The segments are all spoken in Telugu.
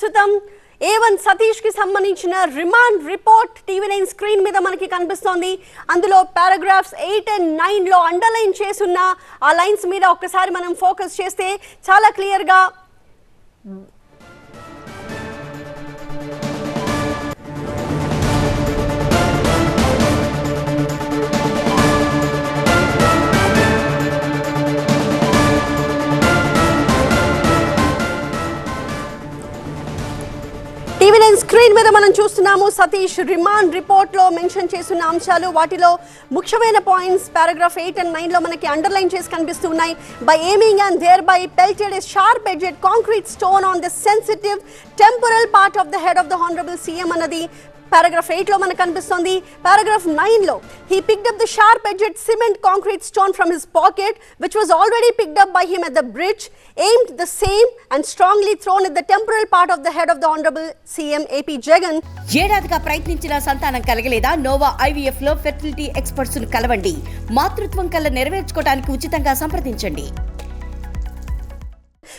ప్రస్తుతం ఏ వన్ సతీష్కి సంబంధించిన remand report TV nine screen మీద మనకి కనిపిస్తోంది. అందులో పారాగ్రాఫ్స్ ఎయిట్ అండ్ నైన్లో అండర్లైన్ చేసున్న ఆ లైన్స్ మీద ఒక్కసారి మనం ఫోకస్ చేస్తే చాలా క్లియర్గా స్క్రీన్ మీద మనం చూస్తున్నాము సతీష్ రిమాండ్ రిపోర్ట్లో మెన్షన్ చేస్తున్న అంశాలు. వాటిలో ముఖ్యమైన పాయింట్స్ పారాగ్రాఫ్ ఎయిట్ అండ్ నైన్లో మనకి అండర్లైన్ చేసి కనిపిస్తున్నాయి. By aiming and thereby pelted a sharp edged concrete stone on the sensitive temporal part of the head of the honourable CM అన్నది పారాగ్రాఫ్ ఎయిట్లో మనకు కనిపిస్తుంది. పారాగ్రాఫ్ నైన్లో he picked up the sharp edged cement concrete stone from his pocket which was already picked up by him at the bridge aimed the same and strongly thrown it the temporal part of the head of the honourable CM AP Jagan ఏడాదిగా ప్రయత్నించిన సంతానం కలగలేదా? నోవా ఐవీఎఫ్లో ఫెర్టిలిటీ ఎక్స్పర్ట్స్ను కలవండి. మాతృత్వం కల్లా నెరవేర్చుకోవడానికి ఉచితంగా సంప్రదించండి.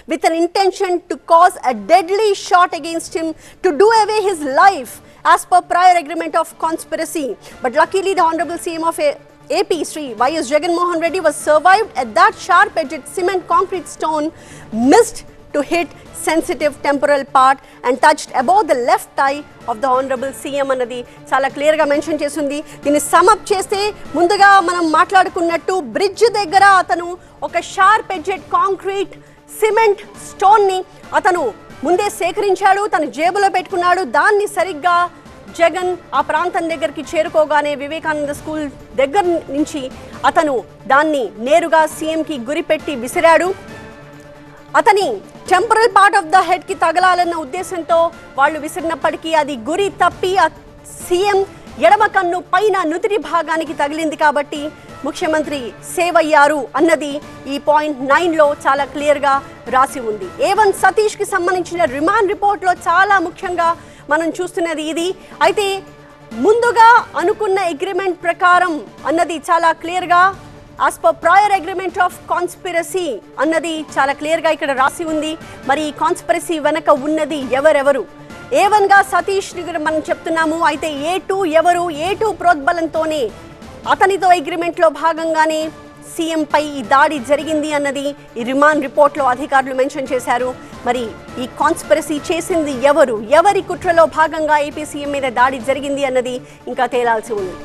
With an intention to cause a deadly shot against him to do away his life as per prior agreement of conspiracy. But luckily, the Honorable CM of A- AP Sri Y.S. Jagan Mohan Reddy was survived at that sharp edged cement concrete stone missed to hit sensitive temporal part and touched above the left thigh of the honorable CM అన్నది చాలా క్లియర్గా మెన్షన్ చేసింది దీన్ని సమప్ చేస్తే ముందుగా మనం మాట్లాడుకున్నట్టు బ్రిడ్జ్ దగ్గర అతను ఒక షార్ప్ ఎడ్జెడ్ కాంక్రీట్ సిమెంట్ స్టోన్ని అతను ముందే సేకరించాడు తన జేబులో పెట్టుకున్నాడు. దాన్ని సరిగ్గా జగన్ ఆ ప్రాంతం దగ్గరికి చేరుకోగానే వివేకానంద స్కూల్ దగ్గర నుంచి అతను దాన్ని నేరుగా సీఎంకి గురిపెట్టి విసిరాడు. అతని టెంపరల్ పార్ట్ ఆఫ్ ద హెడ్కి తగలాలన్న ఉద్దేశంతో వాళ్ళు విసిరినప్పటికీ అది గురి తప్పి ఆ సీఎం ఎడమ కన్ను పైన నుదిరి భాగానికి తగిలింది కాబట్టి ముఖ్యమంత్రి సేవ్ అయ్యారు అన్నది ఈ పాయింట్ నైన్లో చాలా క్లియర్గా రాసి ఉంది. ఏవన్ సతీష్కి సతీష్కి సంబంధించిన రిమాండ్ రిపోర్ట్లో చాలా ముఖ్యంగా మనం చూస్తున్నది ఇది. అయితే ముందుగా అనుకున్న అగ్రిమెంట్ ప్రకారం అన్నది చాలా క్లియర్గా as per prior agreement of conspiracy అన్నది చాలా క్లియర్గా ఇక్కడ రాసి ఉంది. మరి ఈ కాన్స్పిరసీ వెనక ఉన్నది ఎవరెవరు? ఏ వన్గా సతీష్ కూడా మనం చెప్తున్నాము. అయితే ఏ టూ ఎవరు? ఏ టూ ప్రోద్బలంతోనే అతనితో అగ్రిమెంట్లో భాగంగానే సీఎంపై ఈ దాడి జరిగింది అన్నది ఈ రిమాండ్ రిపోర్ట్లో అధికారులు మెన్షన్ చేశారు. మరి ఈ కాన్స్పిరసీ చేసింది ఎవరు? ఎవరి కుట్రలో భాగంగా ఏపీ సీఎం మీద దాడి జరిగింది అన్నది ఇంకా తేలాల్సి ఉంది.